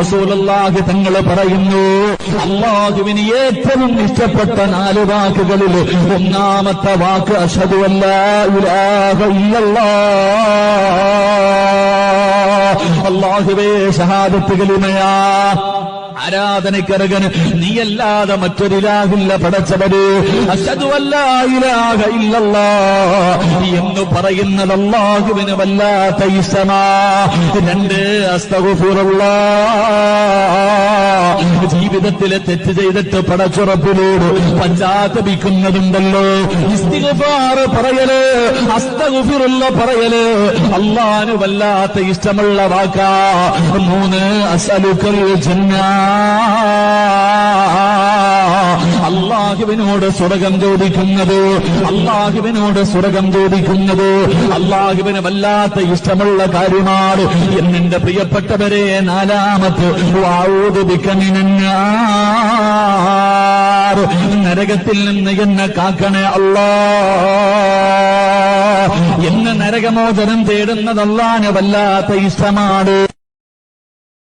റസൂലല്ലാഹി തങ്ങൾ പറയുന്നു അള്ളാഹുവിന് ഏറ്റവും ഇഷ്ടപ്പെട്ട നാല് വാക്കുകളിൽ ഒന്നാമത്തെ വാക്ക് അഷദു അല്ലാ ഇലാഹ ഇല്ലല്ലാ അള്ളാഹുവേ ഷഹാദത്ത് കലിമയാ. ആരാധനക്കരകന് നീയല്ലാതെ മറ്റൊരിലാഹില്ല പടച്ചവര് എന്ന് പറയുന്നത് അള്ളാഹുവിന് വല്ലാത്ത ഇഷ്ടമാ. രണ്ട് അസ്തഗുഫുറുല്ലാ ജീവിതത്തിലെ തെറ്റ് ചെയ്തിട്ട് പടച്ചുറപ്പിനോട് പശ്ചാത്തപിക്കുന്നതുണ്ടല്ലോ. പറയൽ അസ്തഗുഫിറുള്ള പറയൽ അള്ളാന് വല്ലാത്ത ഇഷ്ടമുള്ള വാക്കാ. മൂന്ന് അസലുക്കൽ ജന്ന. അള്ളാഹുവിനോട് സ്വർഗം ചോദിക്കുന്നത് അള്ളാഹുവിനോട് സ്വർഗം ചോദിക്കുന്നത് അള്ളാഹുവിന് വല്ലാത്ത ഇഷ്ടമുള്ള കാര്യമാണ്. എന്നിന്റെ പ്രിയപ്പെട്ടവരെ നാലാമത്ത് നരകത്തിൽ നിന്ന് എന്നെ കാക്കണേ അല്ലാ എന്നെ നരകമോചനം തേടുന്നതല്ലാന് വല്ലാത്ത ഇഷ്ടമാണ്.